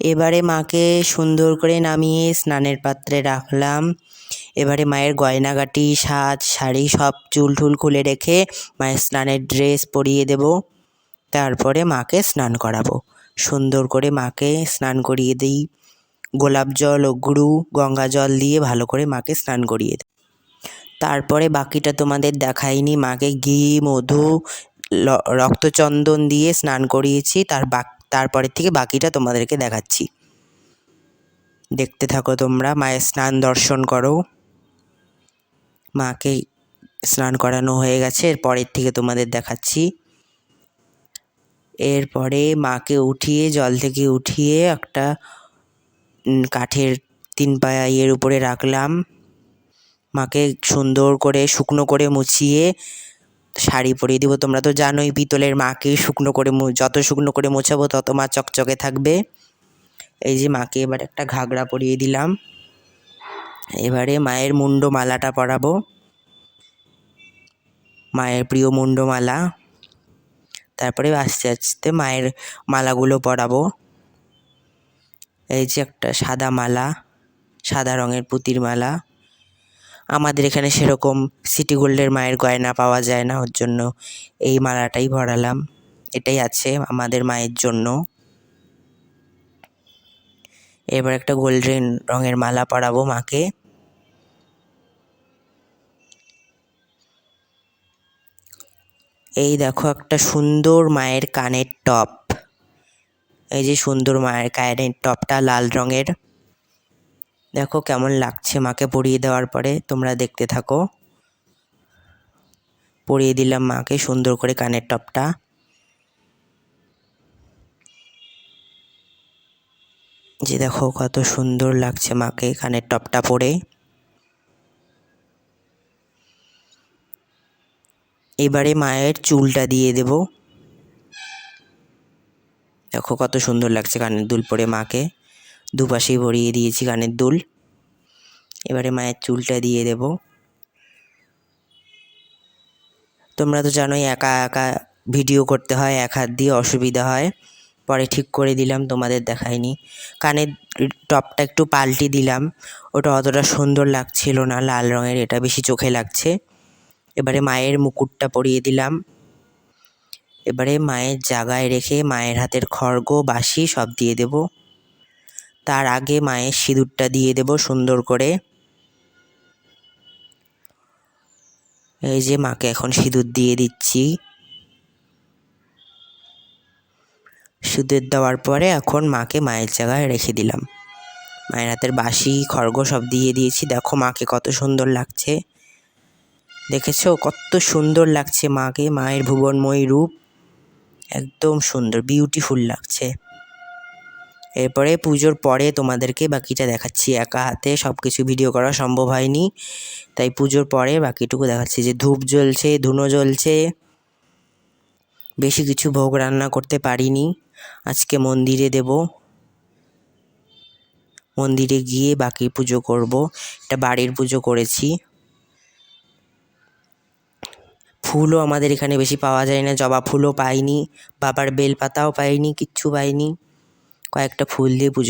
এবারে মাকে সুন্দর করে নামিয়ে স্নানের পাত্রে রাখলাম। এবারে মায়ের গয়নাগাটি, সাজ, শাড়ি সব চুল টুল খুলে রেখে মায়ের স্নানের ড্রেস পরিয়ে দেব। তারপরে মাকে স্নান করাবো। সুন্দর করে মাকে স্নান করিয়ে দিই। গোলাপ জল ও অগ্রু, গঙ্গা জল দিয়ে ভালো করে মাকে স্নান করিয়ে দিই। তারপরে বাকিটা তোমাদের দেখাইনি। মাকে ঘি, মধু রক্তচন্দন দিয়ে স্নান করিয়েছি। তার বাক তারপরের থেকে বাকিটা তোমাদেরকে দেখাচ্ছি। দেখতে থাকো তোমরা, মায়ের স্নান দর্শন করো। মাকে স্নান করানো হয়ে গেছে এরপরের থেকে তোমাদের দেখাচ্ছি। এরপরে মাকে উঠিয়ে, জল থেকে উঠিয়ে একটা কাঠের তিন পায়া ইয়ের উপরে রাখলাম। মাকে সুন্দর করে, শুকনো করে মুছিয়ে শাড়ি পরিয়ে দিব। তোমরা তো জানোই পিতলের মাকে শুকনো করে যত শুকনো করে মোছাবো, তত মা চকচকে থাকবে। এই যে মাকে এবার একটা ঘাগরা পরিয়ে দিলাম। এবারে মায়ের মুন্ড মালাটা পরাবো। মায়ের প্রিয় মুন্ডমালা। তারপরে আস্তে আস্তে মায়ের মালাগুলো পরাবো। এই যে একটা সাদা মালা, সাদা রঙের পুতির মালা। আমাদের এখানে সেরকম সিটি গোল্ডের মায়ের গয়না পাওয়া যায় না ওর জন্য। এই মালাটাই ভরালাম এটাই আছে আমাদের মায়ের জন্য। এবার একটা গোল্ডেন রঙের মালা পরাবো মাকে। এই দেখো একটা সুন্দর মায়ের কানের টপ। এই যে সুন্দর মায়ের কানের টপটা লাল রঙের। দেখো কেমন লাগছে মাকে পরিয়ে দেওয়ার পরে, তোমরা দেখতে থাকো। পরিয়ে দিলাম মাকে সুন্দর করে কানের টপটা। যে দেখো কত সুন্দর লাগছে মাকে কানের টপটা পরে। এবারে মায়ের চুলটা দিয়ে দেব। দেখো কত সুন্দর লাগছে কানের দুল পরে মাকে। দুপাশেই ভরিয়ে দিয়েছি কানের দুল। এবারে মায়ের চুলটা দিয়ে দেব। তোমরা তো জানোই একা একা ভিডিও করতে হয়, এক হাত দিয়ে অসুবিধা হয়। পরে ঠিক করে দিলাম, তোমাদের দেখায়নি কানের টপটা একটু পাল্টে দিলাম। ওটা অতটা সুন্দর লাগছিল না, লাল রঙের, এটা বেশি চোখে লাগছে। এবারে মায়ের মুকুটটা পরিয়ে দিলাম। এবারে মায়ের জায়গায় রেখে মায়ের হাতের খড়গ বাসি সব দিয়ে দেব। তার আগে মায়ের সিঁদুরটা দিয়ে দেব সুন্দর করে। এই যে মাকে এখন সিঁদুর দিয়ে দিচ্ছি। সিঁদুর দেওয়ার পরে এখন মাকে মায়ের জায়গায় রেখে দিলাম। মায়ের হাতের বাসি খড়গ সব দিয়ে দিয়েছি। দেখো মাকে কত সুন্দর লাগছে। দেখেছ? কত সুন্দর লাগছে মাকে। মায়ের ভুবনময়ী রূপ। একদম সুন্দর বিউটিফুল লাগছে। এরপরে পুজোর পরে তোমাদেরকে বাকিটা দেখাচ্ছি। একা হাতে সব কিছু ভিডিও করা সম্ভব হয়নি। তাই পুজোর পরে বাকিটুকু দেখাচ্ছি যে ধূপ জ্বলছে, ধুনো জ্বলছে। বেশি কিছু ভোগ রান্না করতে পারিনি। আজকে মন্দিরে দেব। মন্দিরে গিয়ে বাকি পুজো করব। এটা বাড়ির পুজো করেছি। ফুলও আমাদের এখানে বেশি পাওয়া যায় না। জবা ফুলও পাইনি। বাবার বেলপাতাও পাইনি, কিচ্ছু পাইনি। কয়েকটা ফুল দিয়ে পুজো